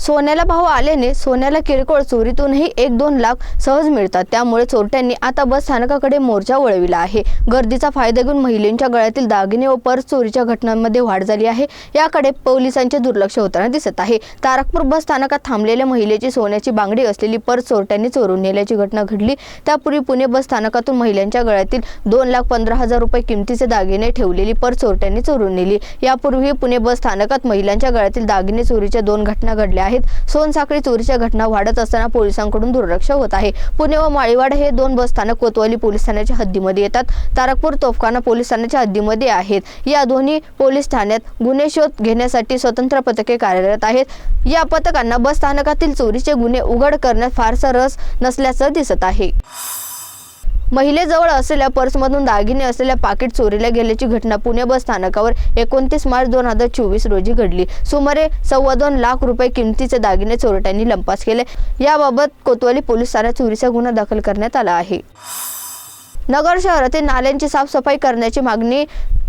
सोन्याला भाव आल्याने सोन्याला किरकोळ चोरीतूनही एक दोन लाख सहज मिळतात. त्यामुळे चोरट्यांनी आता बस स्थानकाकडे मोर्चा वळविला आहे. गर्दीचा फायदा घेऊन महिलांच्या गळ्यातील दागिने व पर्स चोरीच्या घटनांमध्ये वाढ झाली आहे. याकडे पोलिसांचे दुर्लक्ष होताना दिसत आहे. तारकपूर बस स्थानकात थांबलेल्या महिलेची सोन्याची बांगडी असलेली पर्स चोरट्यांनी चोरून नेल्याची घटना घडली. त्यापूर्वी पुणे बस स्थानकातून महिलांच्या गळ्यातील दोन लाख पंधरा हजार रुपये किमतीचे दागिने ठेवलेली पर्स चोरट्यांनी चोरून नेली. यापूर्वी पुणे बस स्थानकात महिलांच्या गळ्यातील दागिने चोरीच्या दोन घटना घडल्या आहेत. सोनसाखळी चोरीच्या घटना वाढत असताना पोलिसांकडून दुर्लक्ष होत आहे. पुणे व माळीवाड हे दोन बस स्थानक कोतवाली पोलीस ठाण्याच्या हद्दीमध्ये येतात. तारकपूर तोफखाना पोलीस ठाण्याच्या हद्दीमध्ये आहेत. या दोन्ही पोलीस ठाण्यात गुन्हे शोध घेण्यासाठी स्वतंत्र पथके कार्यरत आहेत. या पथकांना बस स्थानकातील चोरीचे गुन्हे उघड करण्यात फारसा रस नसल्याचं दिसत आहे. महिलेजवळ असलेल्या पर्समधून दागिने असलेल्या पाकिट चोरीला गेल्याची घटना पुणे बस स्थानकावर एकोणतीस मार्च दोन हजार चोवीस रोजी घडली. सुमारे सव्वा दोन लाख रुपये किमतीचे दागिने चोरट्यांनी लंपास केले. याबाबत कोतवाली पोलीस ठाण्यात चोरीचा गुन्हा दाखल करण्यात आला आहे. नगर शहरातील नाल्यांची साफसफाई करण्याची मागणी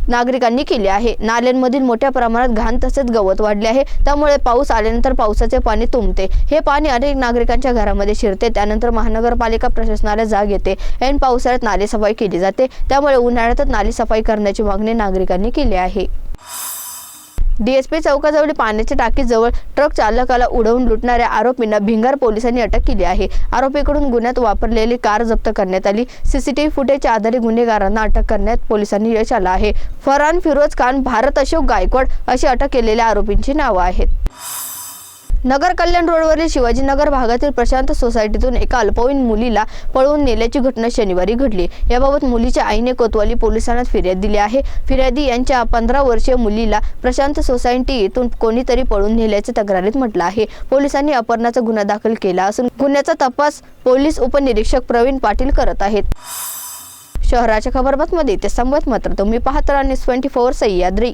नागरिकांनी केली आहे. नाल्यांमधील मोठ्या प्रमाणात घाण तसेच गवत वाढले आहे. त्यामुळे पाऊस आल्यानंतर पावसाचे पाणी तुंबते. हे पाणी अनेक नागरिकांच्या घरामध्ये शिरते. त्यानंतर महानगरपालिका प्रशासनाला जाग येते. ऐन पावसाळ्यात नाले सफाई केली जाते. त्यामुळे उन्हाळ्यातच नाली सफाई करण्याची मागणी नागरिकांनी केली आहे. डीएसपी चौकाजवळ पाण्याच्या टाकीजवळ ट्रक चालकाला उडवून लुटणाऱ्या आरोपींना भिंगार पोलिसांनी अटक केली आहे. आरोपीकडून गुन्ह्यात वापरलेली कार जप्त करण्यात आली. सीसीटीव्ही फुटेजच्या आधारे गुन्हेगारांना अटक करण्यात पोलिसांनी यश आलं आहे. फरहान फिरोज खान भारत अशोक गायकवाड अशी अटक केलेल्या आरोपींची नावं आहेत. नगर कल्याण रोडवरील शिवाजीनगर भागातील प्रशांत सोसायटीतून एका अल्पवयीन मुलीला पळवून नेल्याची घटना शनिवारी घडली. याबाबत मुलीच्या आईने कोतवाली पोलिसांना फिर्याद दिली आहे. फिर्यादी यांच्या पंधरा वर्षीय मुलीला प्रशांत सोसायटी येथून कोणीतरी पळून नेल्याचे तक्रारीत म्हटलं आहे. पोलिसांनी अपहरणाचा गुन्हा दाखल केला असून गुन्ह्याचा तपास पोलीस उपनिरीक्षक प्रवीण पाटील करत आहेत. शहराच्या खबरबातमध्ये ते संबंध मात्र तुम्ही पाहत राहा न्यूज ट्वेंटी फोर सह्याद्री.